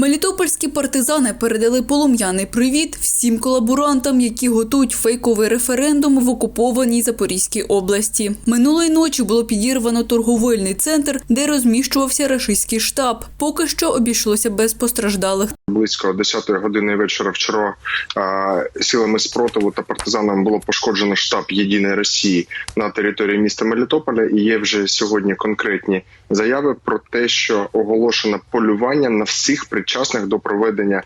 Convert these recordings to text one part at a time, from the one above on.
Мелітопольські партизани передали полум'яний привіт всім колаборантам, які готують фейковий референдум в окупованій Запорізькій області. Минулої ночі було підірвано торговельний центр, де розміщувався рашистський штаб. Поки що обійшлося без постраждалих. Близько 10 години вечора вчора силами спротиву та партизанами було пошкоджено штаб Єдиної Росії на території міста Мелітополя. І є вже сьогодні конкретні заяви про те, що оголошено полювання на всіх причасних до проведення.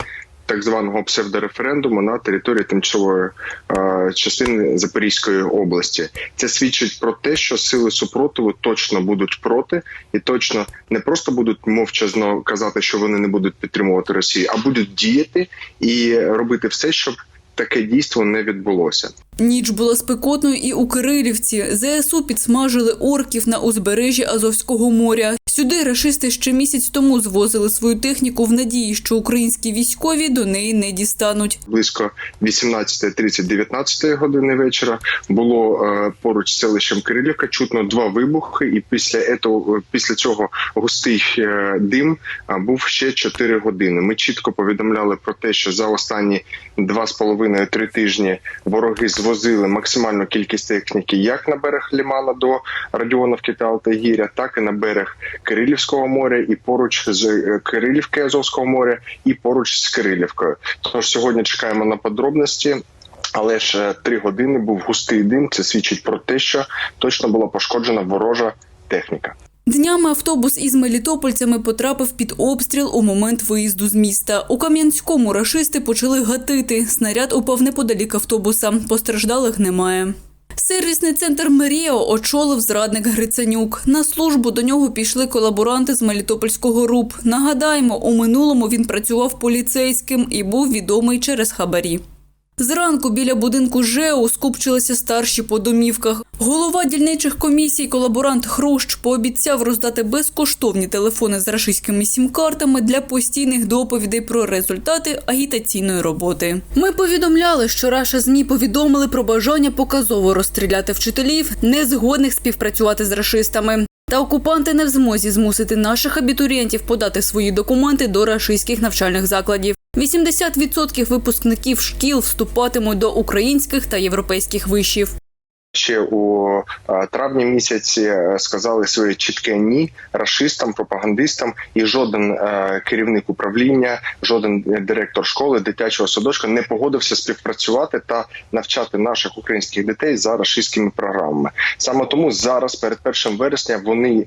Так званого псевдореферендуму на території тимчасової е, частини Запорізької області це свідчить про те, що сили супротиву точно будуть проти, і точно не просто будуть мовчазно казати, що вони не будуть підтримувати Росію, а будуть діяти і робити все, щоб таке дійство не відбулося. Ніч була спекотною і у Кирилівці. ЗСУ підсмажили орків на узбережжі Азовського моря. Сюди рашисти ще місяць тому звозили свою техніку в надії, що українські військові до неї не дістануть. Близько 18.30-19 години вечора було е, поруч з селищем Кирилівка чутно два вибухи, і після этого, після цього густий е, дим був ще 4 години. Ми чітко повідомляли про те, що за останні два з половиною три тижні вороги звозили максимальну кількість техніки як на берег Лімана до Радіоновки та Алтайгіря, так і на берег Кирилівського моря, і поруч з е, Кирилівки Азовського моря, і поруч з Кирилівкою. Тож сьогодні чекаємо на подробності. Але ж е, три години був густий дим. Це свідчить про те, що точно була пошкоджена ворожа техніка. Днями автобус із мелітопольцями потрапив під обстріл у момент виїзду з міста. У Кам'янському рашисти почали гатити. Снаряд упав неподалік автобуса. Постраждалих немає. Сервісний центр Меріо очолив зрадник Гриценюк. На службу до нього пішли колаборанти з Мелітопольського РУП. Нагадаємо, у минулому він працював поліцейським і був відомий через хабарі. Зранку біля будинку ЖЕО скупчилися старші по домівках. Голова дільничих комісій, колаборант Хрущ, пообіцяв роздати безкоштовні телефони з рашистськими сім-картами для постійних доповідей про результати агітаційної роботи. Ми повідомляли, що Раша ЗМІ повідомили про бажання показово розстріляти вчителів, не згодних співпрацювати з рашистами. Та окупанти не в змозі змусити наших абітурієнтів подати свої документи до рашистських навчальних закладів. 80% випускників шкіл вступатимуть до українських та європейських вишів. Ще у е, травні місяці е, сказали своє чітке ні рашистам, пропагандистам, і жоден е, керівник управління, жоден директор школи, дитячого садочка не погодився співпрацювати та навчати наших українських дітей за рашистськими програмами. Саме тому зараз, перед першим вересня, вони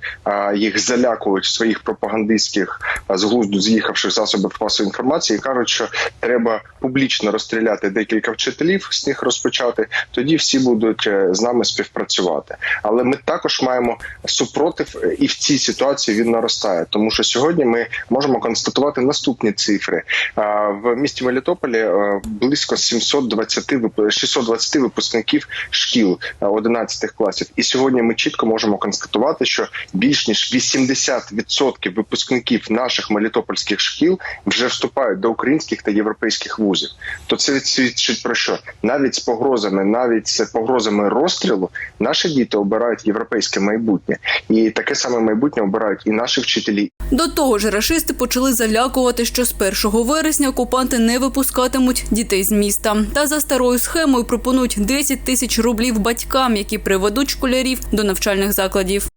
їх залякують в своїх пропагандистських з глузду з'їхавших засобів масової інформації кажуть, що треба публічно розстріляти декілька вчителів, з них розпочати. Тоді всі будуть з нами співпрацювати. Але ми також маємо супротив, і в цій ситуації він наростає, тому що сьогодні ми можемо констатувати наступні цифри в місті Мелітополі. Близько 720 620 випускників шкіл 11 класів. І сьогодні ми чітко можемо констатувати, що більш ніж 80% випускників наших мелітопольських шкіл вже вступають до українських та європейських вузів. То це свідчить про що навіть з погрозами, навіть з погрозами розстрілу, наші діти обирають європейське майбутнє, і таке саме майбутнє обирають і наші вчителі. До того ж, рашисти почали залякувати, що з 1 вересня окупанти не випускатимуть дітей з міста. Та за старою схемою пропонують 10 тисяч рублів батькам, які приведуть школярів до навчальних закладів.